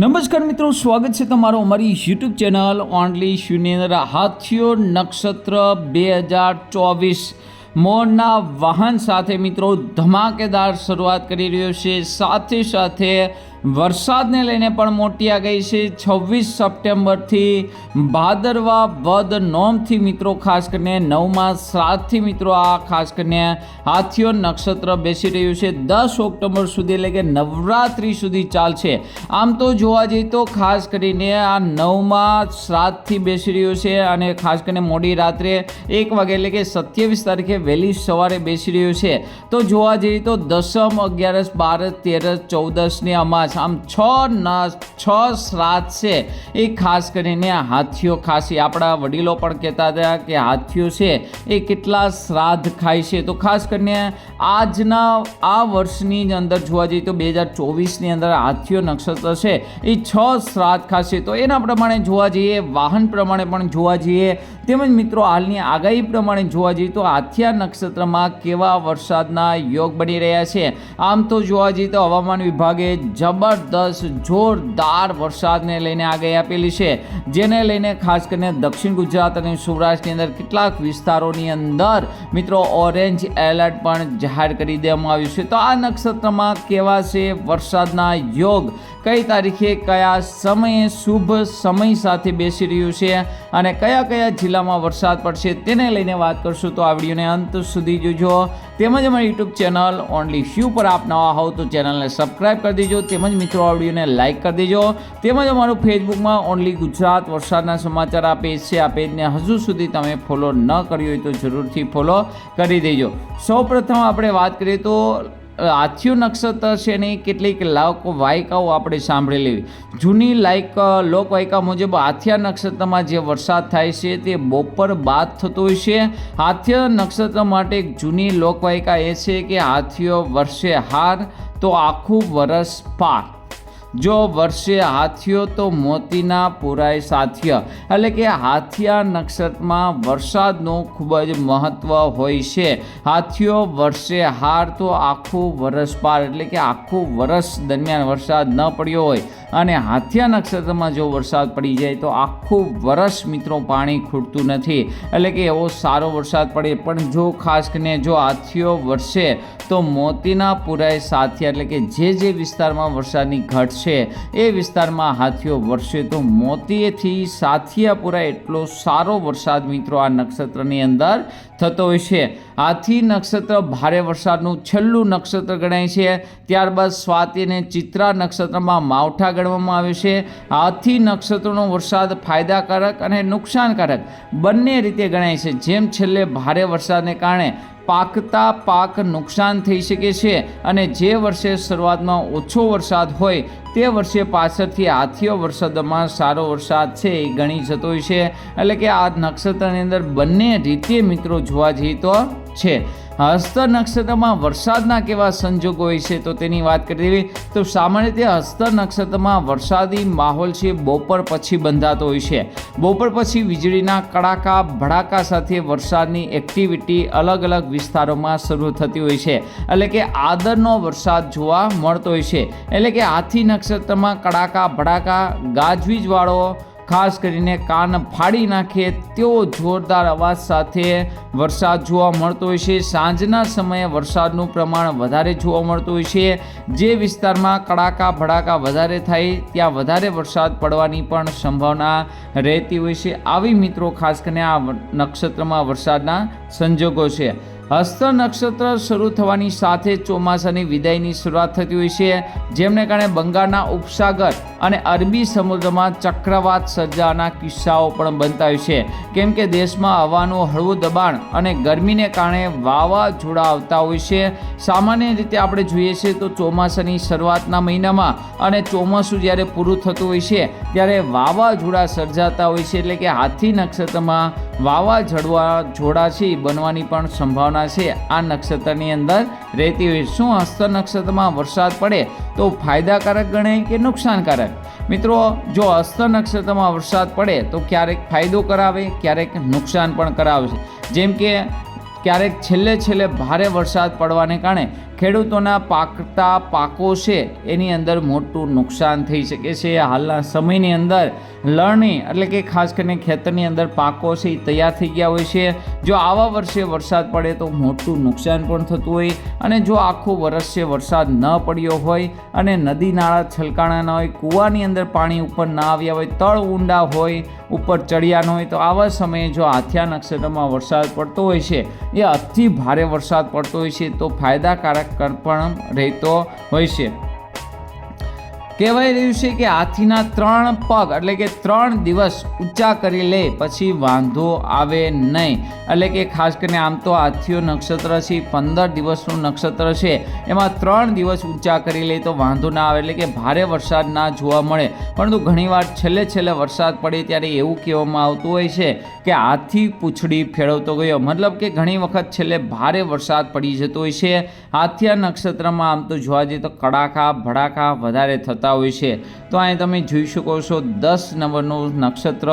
નમસ્કાર મિત્રો, સ્વાગત છે તમારું અમારી યુટ્યુબ ચેનલ ઓનલી શૂન્ય હાથીઓ નક્ષત્ર બે હજાર ચોવીસ. મોરના વાહન સાથે મિત્રો ધમાકેદાર શરૂઆત કરી રહ્યો છે. સાથે સાથે વરસાદને લઈને પણ મોટી આગાહી છે. છવ્વીસ સપ્ટેમ્બરથી ભાદરવા વદ નોમથી મિત્રો, ખાસ કરીને નવમાં શ્રાદ્ધથી મિત્રો, આ ખાસ કરીને હાથીઓ નક્ષત્ર બેસી રહ્યું છે. દસ ઓક્ટોબર સુધી એટલે કે નવરાત્રિ સુધી ચાલશે. આમ તો જોવા જઈએ તો ખાસ કરીને આ નવમાં શ્રાદ્ધથી બેસી રહ્યું છે અને ખાસ કરીને મોડી રાત્રે એક વાગે એટલે કે સત્યાવીસ તારીખે વહેલી સવારે બેસી રહ્યું છે. તો જોવા જઈએ તો દસમ, અગિયારસ, બારસ, તેરસ, ચૌદસની અમાસ આમ છ ન છ શ્રાદ્ધ છે. એ ખાસ કરીને હાથીઓ ખાસી આપણા વડીલો પણ કહેતા હતા કે હાથીઓ છે એ કેટલા શ્રાદ્ધ ખાય છે. તો ખાસ કરીને આજના આ વર્ષની અંદર જોવા જઈએ તો બે હજાર ચોવીસની અંદર હાથીઓ નક્ષત્ર છે. એ છ શ્રાદ્ધ ખાશે. તો એના પ્રમાણે જોવા જઈએ, વાહન પ્રમાણે પણ જોવા જઈએ તેમજ મિત્રો, હાલની આગાહી પ્રમાણે જોવા જઈએ તો આથિયા નક્ષત્રમાં કેવા વરસાદના યોગ બની રહ્યા છે? આમ તો જોવા જઈએ તો હવામાન વિભાગે જબરદસ્ત જોરદાર વરસાદને લઈને આગાહી આપેલી છે. જેને લઈને ખાસ કરીને દક્ષિણ ગુજરાત અને સૌરાષ્ટ્રની અંદર કેટલાક વિસ્તારોની અંદર મિત્રો, ઓરેન્જ એલર્ટ પણ જાહેર કરી દેવામાં આવ્યું છે. તો આ નક્ષત્રમાં કેવા છે વરસાદના યોગ? કઈ તારીખે કયા સમયે શુભ સમય સાથે બેસી રહ્યું છે? અને કયા કયા જિલ્લામાં વરસાદ પડશે તેને લઈને વાત કરશું તો આ વિડીયોને અંત સુધી જોજો. તેમજ અમારી યુટ્યુબ ચેનલ ઓનલી શ્યુ પર આપ નવા હોવ તો ચેનલને સબસ્ક્રાઇબ કરી દેજો. તેમજ મિત્રો, આ વિડીયોને લાઇક કરી દેજો. તેમજ અમારું ફેસબુકમાં ઓનલી ગુજરાત વરસાદના સમાચાર આ પેજ છે. આ પેજને હજુ સુધી તમે ફોલો ન કર્યો હોય તો જરૂરથી ફોલો કરી દેજો. સૌપ્રથમ આપણે વાત કરીએ તો હાથીઓ નક્ષત્ર છે એની કેટલીક લોક વાયકાઓ આપણે સાંભળી લેવી જૂની લાયક લોકવાયકા મુજબ આથિયા નક્ષત્રમાં જે વરસાદ થાય છે તે બપોર બાદ થતો હોય છે. આથિય નક્ષત્ર માટે એક જૂની લોકવાયકા એ છે કે હાથીઓ વર્ષે હાર તો આખું વરસ પાર. જો વર્ષે હાથીઓ તો મોતીના પુરાય સાથ્ય. એટલે કે હાથિયા નક્ષત્રમાં વરસાદનું ખૂબ જ મહત્ત્વ હોય છે. હાથીઓ વર્ષે હાર તો આખું વરસ પાર, એટલે કે આખું વરસ દરમિયાન વરસાદ ન પડ્યો હોય. અને હાથિયા નક્ષત્રમાં જો વરસાદ પડી જાય તો આખું વરસ મિત્રો પાણી ખૂટતું નથી. એટલે કે એવો સારો વરસાદ પડે. પણ જો ખાસ કરીને જો હાથીઓ વરસે તો મોતીના પુરાય સાથિયા, એટલે કે જે જે વિસ્તારમાં વરસાદની ઘટ છે. એ વિસ્તારમાં હાથીઓ વરસે તો મોતીએથી સાથિયાપુરા એટલો સારો વરસાદ મિત્રો આ નક્ષત્રની અંદર થતો હોય છે. હાથી નક્ષત્ર ભારે વરસાદનું છેલ્લું નક્ષત્ર ગણાય છે. ત્યારબાદ સ્વાતિ અને ચિત્રા નક્ષત્રમાં માવઠા ગણવામાં આવે છે. હાથી નક્ષત્રનો વરસાદ ફાયદાકારક અને નુકસાનકારક બંને રીતે ગણાય છે. જેમ છેલ્લે ભારે વરસાદને કારણે પાકતા પાક નુકસાન થઈ શકે છે અને જે વર્ષે શરૂઆતમાં ઓછો વરસાદ હોય તે વર્ષે પાછળથી આથીયો વરસાદમાં સારો વરસાદ છે એ ગણી જતો હોય છે. એટલે કે આ નક્ષત્રની અંદર બંને રીતે મિત્રો જોવા જઈએ તો છે. હસ્ત નક્ષત્રમાં વરસાદના કેવા સંજોગો હોય છે તો તેની વાત કરી દેવી તો સામાન્ય રીતે હસ્ત નક્ષત્રમાં વરસાદી માહોલ છે, બપોર પછી બંધાતો હોય છે. બપોર પછી વીજળીના કડાકા, ભડાકા સાથે વરસાદની એક્ટિવિટી અલગ અલગ વિસ્તારોમાં શરૂ થતી હોય છે. એટલે કે આદરનો વરસાદ જોવા મળતો હોય છે. એટલે કે હાથી નક્ષત્રમાં કડાકા, ભડાકા, ગાજવીજવાળો ખાસ કરીને કાન ફાડી નાખે તેવો જોરદાર અવાજ સાથે વરસાદ જોવા મળતો હોય છે. સાંજના સમયે વરસાદનું પ્રમાણ વધારે જોવા મળતું હોય છે. જે વિસ્તારમાં કડાકા ભડાકા વધારે થાય, ત્યાં વધારે વરસાદ પડવાની પણ સંભાવના રહેતી હોય છે. આવી મિત્રો, ખાસ કરીને આ નક્ષત્રમાં વરસાદના સંજોગો છે. હસ્ત નક્ષત્ર શરૂ થવાની સાથે ચોમાસાની વિદાયની શરૂઆત થતી હોય છે. જેમને કારણે બંગાળના ઉપસાગર અને અરબી સમુદ્રમાં ચક્રવાત સર્જાના કિસ્સાઓ પણ બનતા હોય છે. કેમ કે દેશમાં હવાનું હળવું દબાણ અને ગરમીને કારણે વાવાઝોડા આવતા હોય છે. સામાન્ય રીતે આપણે જોઈએ છીએ તો ચોમાસાની શરૂઆતના મહિનામાં અને ચોમાસું જ્યારે પૂરું થતું હોય છે, ત્યારે વાવાઝોડા સર્જાતા હોય છે એટલે કે હાથી નક્ષત્રમાં વાવાઝોડા જોડા છે બનવાની પણ સંભાવના છે. આ નક્ષત્રની અંદર રહેતી હોય શું હસ્ત નક્ષત્રમાં વરસાદ પડે? તો ફાયદાકારક ગણાય કે નુકસાનકારક? મિત્રો, જો હસ્ત નક્ષત્રમાં વરસાદ પડે, તો ક્યારેક ફાયદો કરાવે, ક્યારેક નુકસાન પણ કરાવે છે. જેમ કે, ક્યારેક છેલ્લે છેલ્લે ભારે વરસાદ પડવાને કારણે ખેડૂતોના પાકતા પાકો છે, એની અંદર મોટું નુકસાન થઈ શકે છે. હાલના સમયની અંદર લણણી એટલે કે ખાસ કરીને ખેતરની અંદર પાકો છે, એ તૈયાર થઈ ગયા હોય છે. જો આવા વર્ષે વરસાદ પડે તો મોટું નુકસાન પણ થતું હોય અને જો આખું વર્ષે વરસાદ ન પડ્યો હોય અને નદી નાળા છલકાણા ન હોય, કૂવાની અંદર પાણી ઉપર ના આવ્યા હોય, તળ ઊંડા હોય, ઉપર ચડિયા ન હોય, તો આવા સમયે જો આથિયા નક્ષત્રમાં વરસાદ પડતો હોય છે, એ અતિ ભારે વરસાદ પડતો હોય છે, તો ફાયદાકારક પણ રહેતો હોય છે. કહેવાય રહ્યું છે કે હાથીના ત્રણ પગ એટલે કે ત્રણ દિવસ ઊંચા કરી લે, પછી વાંધો આવે નહીં. એટલે કે ખાસ કરીને આમ તો હાથીઓ નક્ષત્ર છે, પંદર દિવસનું નક્ષત્ર છે. એમાં ત્રણ દિવસ ઊંચા કરી લે તો વાંધો ના આવે, એટલે કે ભારે વરસાદ ના જોવા મળે. પરંતુ ઘણીવાર છેલ્લે છેલ્લે વરસાદ પડે ત્યારે એવું કહેવામાં આવતું હોય છે કે હાથી પૂંછડી ફેરવતો ગયો. મતલબ કે ઘણી વખત છેલ્લે ભારે વરસાદ પડી જતો હોય છે. હાથિયા નક્ષત્રમાં આમ તો જોવા જઈએ તો કડાકા, ભડાકા વધારે થતા હોય છે. તો અહીં તમે જોઈ શકો છો દસ નંબરનું નક્ષત્ર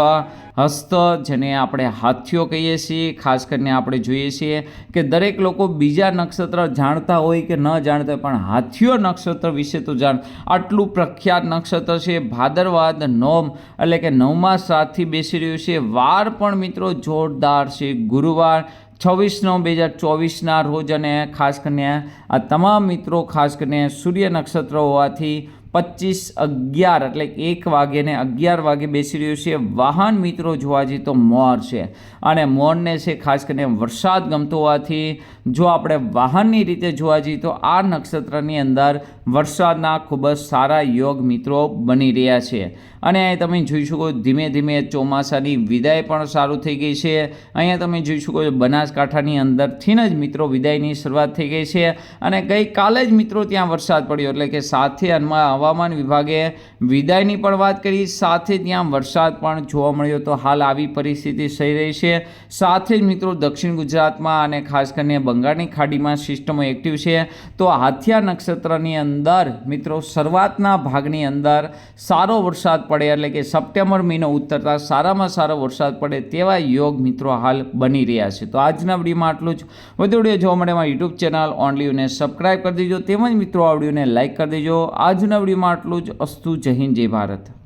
હસ્ત, જેને આપણે હાથીઓ કહીએ છીએ. ખાસ કરીને આપણે જોઈએ છીએ કે દરેક લોકો બીજા નક્ષત્ર જાણતા હોય કે ન જાણતા હોય, પણ હાથીઓ નક્ષત્ર વિશે તો જાણ. આટલું પ્રખ્યાત નક્ષત્ર છે, ભાદરવાદ નોમ, એટલે કે નવમા સાતથી બેસી રહ્યું છે. વાર પણ મિત્રો જોરદાર છે. ગુરુવાર છવ્વીસ નવ બે હજાર ચોવીસના રોજ અને ખાસ કરીને આ તમામ મિત્રો, ખાસ કરીને સૂર્ય નક્ષત્ર હોવાથી પચીસ અગિયાર એટલે એક વાગે ને અગિયાર વાગે બેસી રહ્યું છે. વાહન મિત્રો, જોવા જઈએ તો મોર છે. અને મોરને છે ખાસ કરીને વરસાદ ગમતો હોવાથી જો આપણે વાહનની રીતે જોવા જઈએ તો આ નક્ષત્રની અંદર વરસાદના ખૂબ જ સારા યોગ મિત્રો બની રહ્યા છે. અને તમે જોઈ શકો ધીમે ધીમે ચોમાસાની વિદાય પણ સારું થઈ ગઈ છે. અહીંયા તમે જોઈ શકો બનાસકાંઠાની અંદરથી જ મિત્રો વિદાયની શરૂઆત થઈ ગઈ છે. અને ગઈકાલે જ મિત્રો ત્યાં વરસાદ પડ્યો, એટલે કે સાથે હવામાન વિભાગે વિદાયની પણ વાત કરી. સાથે ત્યાં વરસાદ પણ જોવા મળ્યો તો હાલ આવી પરિસ્થિતિ થઈ રહી છે. સાથે જ મિત્રો દક્ષિણ ગુજરાતમાં અને ખાસ કરીને બંગાળની ખાડીમાં સિસ્ટમો એક્ટિવ છે. તો હાથિયા નક્ષત્રની અંદર, મિત્રો, શરૂઆતના ભાગની અંદર સારો વરસાદ પડે એટલે કે સપ્ટેમ્બર મહિનો ઉતરતા સારામાં સારો વરસાદ પડે તેવા યોગ મિત્રો હાલ બની રહ્યા છે. તો આજના વિડીયોમાં આટલું જ. વધુ વીડિયો જોવા માટે મારી યુટ્યુબ ચેનલ ઓનલીને સબસ્ક્રાઈબ કરી દેજો. તેમજ મિત્રો આ વિડીયોને લાઇક કરી દેજો. આજના વિડીયોમાં આટલું જ. અસ્તુ જય હિન્દ, જય ભારત.